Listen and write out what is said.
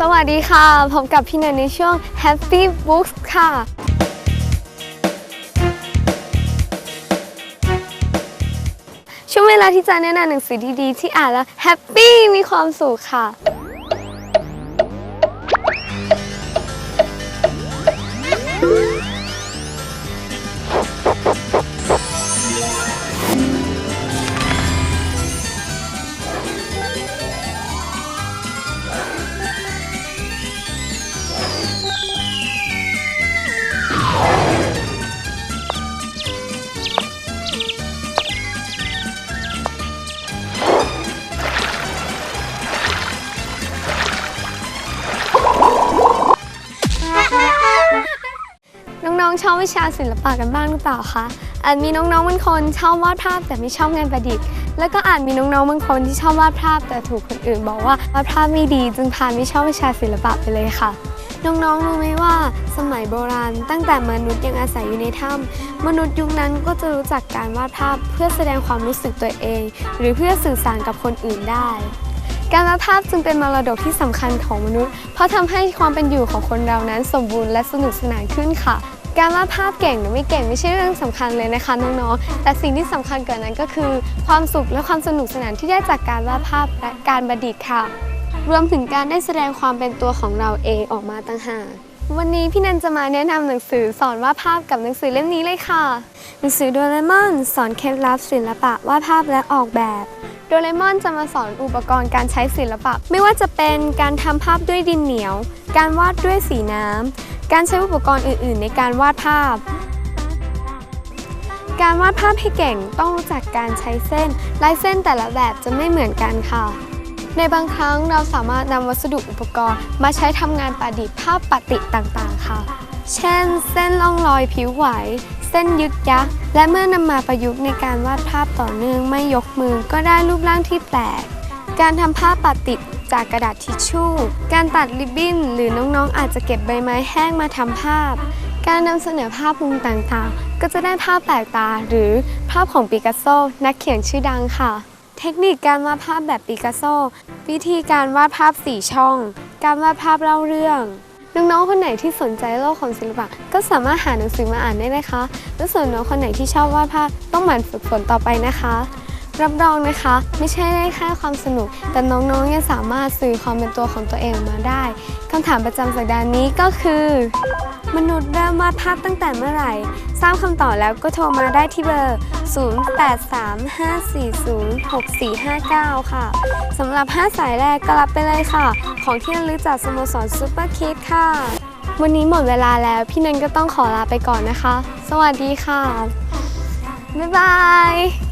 สวัสดีค่ะ พบกับพี่เนยในช่วง Happy Books ค่ะ ช่วงเวลาที่จะแนะนำหนังสือดีๆ ที่อ่านแล้วแฮปปี้มีความสุขค่ะ ๆ ชอบวิชาศิลปะกันบ้างหรือเปล่าคะอาจมีน้องๆบางคนชอบวาดภาพแต่ไม่ชอบงานประดิษฐ์ แล้วก็อาจมีน้องๆบางคนที่ชอบวาดภาพแต่ถูกคนอื่นบอกว่าวาดภาพไม่ดี จึงพานไม่ชอบวิชาศิลปะไปเลยค่ะ น้องๆรู้ไหมว่าสมัยโบราณ ตั้งแต่มนุษย์ยังอาศัยอยู่ในถ้ำมนุษย์ยุคนั้นก็จะรู้จักการวาดภาพเพื่อแสดงความรู้สึกตัวเอง หรือเพื่อสื่อสารกับคนอื่นได้การวาดภาพจึงเป็นมรดกที่สำคัญของมนุษย์ เพราะทำให้ความเป็นอยู่ของคนเรานั้นสมบูรณ์และสนุกสนานขึ้นค่ะ การวาดภาพเก่งหรือไม่เก่งไม่ใช่เรื่องสำคัญเลยนะคะน้องๆ แต่สิ่งที่สำคัญกว่านั้นก็คือ ความสุขและความสนุกสนานที่ได้จากการวาดภาพและการประดิษฐ์ค่ะ รวมถึงการได้แสดงความเป็นตัวของเราเองออกมาต่างหากวันนี้พี่นันจะมาแนะนำหนังสือสอนวาดภาพกับหนังสือเล่มนี้เลยค่ะ หนังสือโดเรมอนสอนเคล็ดลับศิลปะวาดภาพและออกแบบโดเรมอนจะมาสอนอุปกรณ์การใช้ศิลปะ ไม่ว่าจะเป็นการทำภาพด้วยดินเหนียว การวาดด้วยสีน้ำ การใช้อุปกรณ์อื่น ๆ ในการวาดภาพ การวาดภาพให้เก่งต้องรู้จักการใช้เส้น ลายเส้นแต่ละแบบจะไม่เหมือนกันค่ะ ในบางครั้งเราสามารถนำวัสดุอุปกรณ์ มาใช้ทำงานประดิษฐ์ภาพปฏิต่าง ๆ ค่ะ เช่น เส้นล่องรอยผิวไหว เส้นยึกยักและเมื่อนำมาประยุกต์ในการวาดภาพต่อเนื่องไม่ยกมือก็ได้รูปร่างที่แปลก การทำภาพปฏิดจากกระดาษทิชชู่ การตัดริบบิ้น หรือน้องๆ อาจจะเก็บใบไม้แห้งมาทำภาพ การนำเสนอภาพมุมต่างๆ ก็จะได้ภาพแปลกตาหรือภาพของปิกัสโซ นักเขียนชื่อดังค่ะ เทคนิคการวาดภาพแบบปิกัสโซ วิธีการวาดภาพสี่ช่อง การวาดภาพเล่าเรื่องน้องๆ คนไหนที่สนใจโลกของศิลปะ ก็สามารถหาหนังสือมาอ่านได้นะคะ และส่วนน้องคนไหนที่ชอบวาดภาพต้องหมั่นฝึกฝนต่อไปนะคะ รับรองนะคะ ไม่ใช่ได้แค่ความสนุก แต่น้องๆยังสามารถสื่อความเป็นตัวของตัวเองออกมาได้คำถามประจำสัปดาห์นี้ก็คือ มนุษย์เริ่มวาดภาพตั้งแต่เมื่อไหร่ทราบคำตอบแล้วก็โทรมาได้ที่เบอร์ 0835406459 ค่ะสำหรับ 5 สายแรกก็รับไปเลยค่ะ ของที่ระลึกจากสโมสรซูเปอร์คิดค่ะ วันนี้หมดเวลาแล้วพี่นันก็ต้องขอลาไปก่อนนะคะ สวัสดีค่ะ บ๊ายบาย